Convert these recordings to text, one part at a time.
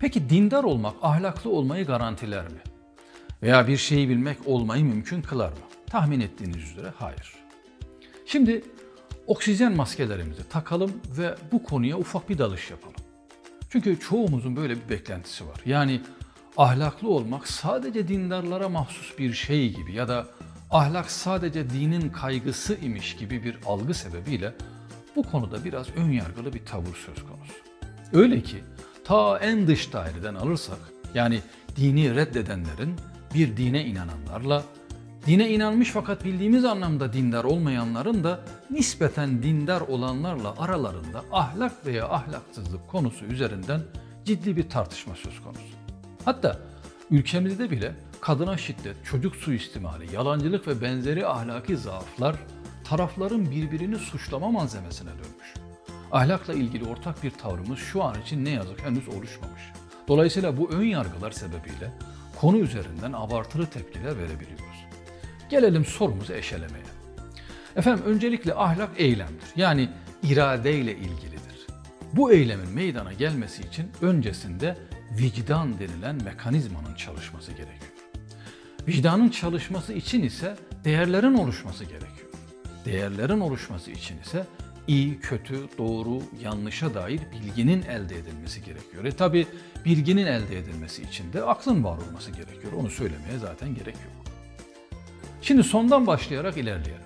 Peki dindar olmak ahlaklı olmayı garantiler mi? Veya bir şeyi bilmek olmayı mümkün kılar mı? Tahmin ettiğiniz üzere hayır. Şimdi oksijen maskelerimizi takalım ve bu konuya ufak bir dalış yapalım. Çünkü çoğumuzun böyle bir beklentisi var. Yani ahlaklı olmak sadece dindarlara mahsus bir şey gibi ya da ahlak sadece dinin kaygısı imiş gibi bir algı sebebiyle bu konuda biraz ön yargılı bir tavır söz konusu. Öyle ki ta en dış daireden alırsak yani dini reddedenlerin bir dine inananlarla dine inanmış fakat bildiğimiz anlamda dindar olmayanların da nispeten dindar olanlarla aralarında ahlak veya ahlaksızlık konusu üzerinden ciddi bir tartışma söz konusu. Hatta ülkemizde bile kadına şiddet, çocuk suistimali, yalancılık ve benzeri ahlaki zaaflar tarafların birbirini suçlama malzemesine dönmüş. Ahlakla ilgili ortak bir tavrımız şu an için ne yazık henüz oluşmamış. Dolayısıyla bu ön yargılar sebebiyle konu üzerinden abartılı tepkiler verebiliyoruz. Gelelim sorumuzu eşelemeye. Efendim öncelikle ahlak eylemdir. Yani iradeyle ilgilidir. Bu eylemin meydana gelmesi için öncesinde vicdan denilen mekanizmanın çalışması gerekiyor. Vicdanın çalışması için ise değerlerin oluşması gerekiyor. Değerlerin oluşması için ise iyi, kötü, doğru, yanlışa dair bilginin elde edilmesi gerekiyor. E tabi bilginin elde edilmesi için de aklın var olması gerekiyor. Onu söylemeye zaten gerek yok. Şimdi sondan başlayarak ilerleyelim.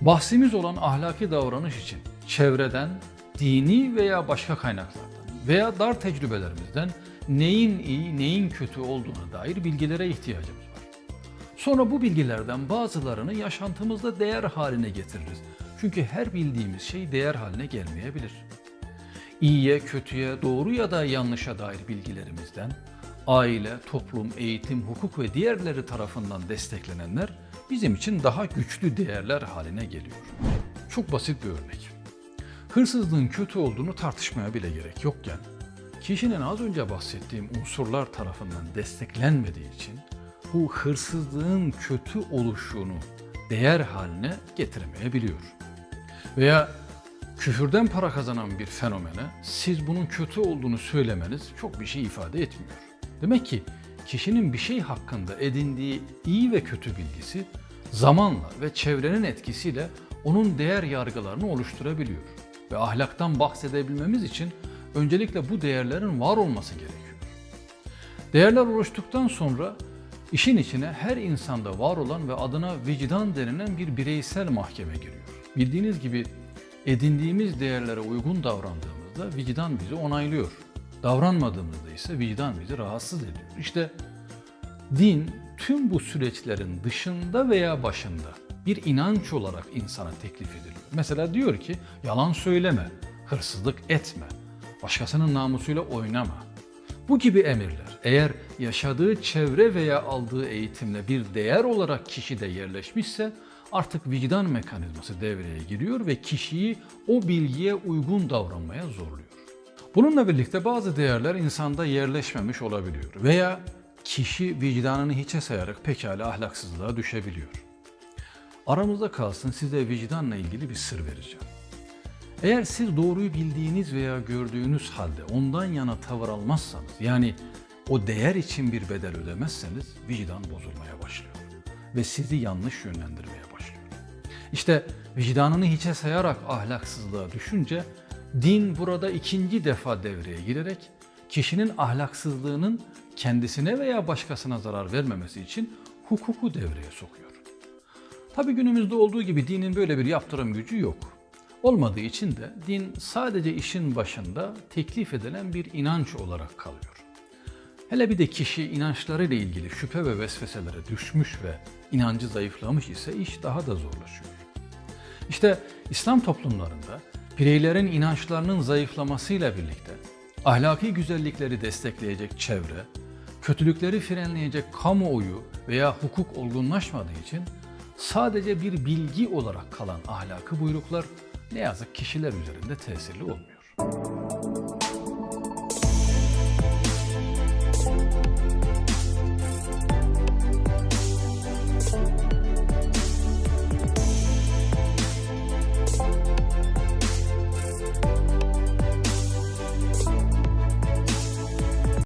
Bahsimiz olan ahlaki davranış için çevreden, dini veya başka kaynaklardan veya dar tecrübelerimizden neyin iyi, neyin kötü olduğuna dair bilgilere ihtiyacımız var. Sonra bu bilgilerden bazılarını yaşantımızda değer haline getiririz. Çünkü her bildiğimiz şey değer haline gelmeyebilir. İyiye, kötüye, doğru ya da yanlışa dair bilgilerimizden aile, toplum, eğitim, hukuk ve diğerleri tarafından desteklenenler bizim için daha güçlü değerler haline geliyor. Çok basit bir örnek. Hırsızlığın kötü olduğunu tartışmaya bile gerek yokken, kişinin az önce bahsettiğim unsurlar tarafından desteklenmediği için bu hırsızlığın kötü oluşunu değer haline getiremeyebiliyor. Veya küfürden para kazanan bir fenomene siz bunun kötü olduğunu söylemeniz çok bir şey ifade etmiyor. Demek ki kişinin bir şey hakkında edindiği iyi ve kötü bilgisi zamanla ve çevrenin etkisiyle onun değer yargılarını oluşturabiliyor. Ve ahlaktan bahsedebilmemiz için öncelikle bu değerlerin var olması gerekiyor. Değerler oluştuktan sonra işin içine her insanda var olan ve adına vicdan denilen bir bireysel mahkeme giriyor. Bildiğiniz gibi edindiğimiz değerlere uygun davrandığımızda vicdan bizi onaylıyor. Davranmadığımızda ise vicdan bizi rahatsız ediyor. İşte din tüm bu süreçlerin dışında veya başında bir inanç olarak insana teklif ediliyor. Mesela diyor ki yalan söyleme, hırsızlık etme, başkasının namusuyla oynama. Bu gibi emirler eğer yaşadığı çevre veya aldığı eğitimle bir değer olarak kişide yerleşmişse artık vicdan mekanizması devreye giriyor ve kişiyi o bilgiye uygun davranmaya zorluyor. Bununla birlikte bazı değerler insanda yerleşmemiş olabiliyor veya kişi vicdanını hiçe sayarak pekala ahlaksızlığa düşebiliyor. Aramızda kalsın size vicdanla ilgili bir sır vereceğim. Eğer siz doğruyu bildiğiniz veya gördüğünüz halde ondan yana tavır almazsanız yani o değer için bir bedel ödemezseniz vicdan bozulmaya başlıyor ve sizi yanlış yönlendirmeye başlıyor. İşte vicdanını hiçe sayarak ahlaksızlığa düşünce din burada ikinci defa devreye girerek kişinin ahlaksızlığının kendisine veya başkasına zarar vermemesi için hukuku devreye sokuyor. Tabi günümüzde olduğu gibi dinin böyle bir yaptırım gücü yok. Olmadığı için de din sadece işin başında teklif edilen bir inanç olarak kalıyor. Hele bir de kişi inançlarıyla ilgili şüphe ve vesveselere düşmüş ve inancı zayıflamış ise iş daha da zorlaşıyor. İşte İslam toplumlarında bireylerin inançlarının zayıflamasıyla birlikte ahlaki güzellikleri destekleyecek çevre, kötülükleri frenleyecek kamuoyu veya hukuk olgunlaşmadığı için sadece bir bilgi olarak kalan ahlakı buyruklar ne yazık kişiler üzerinde tesirli olmuyor.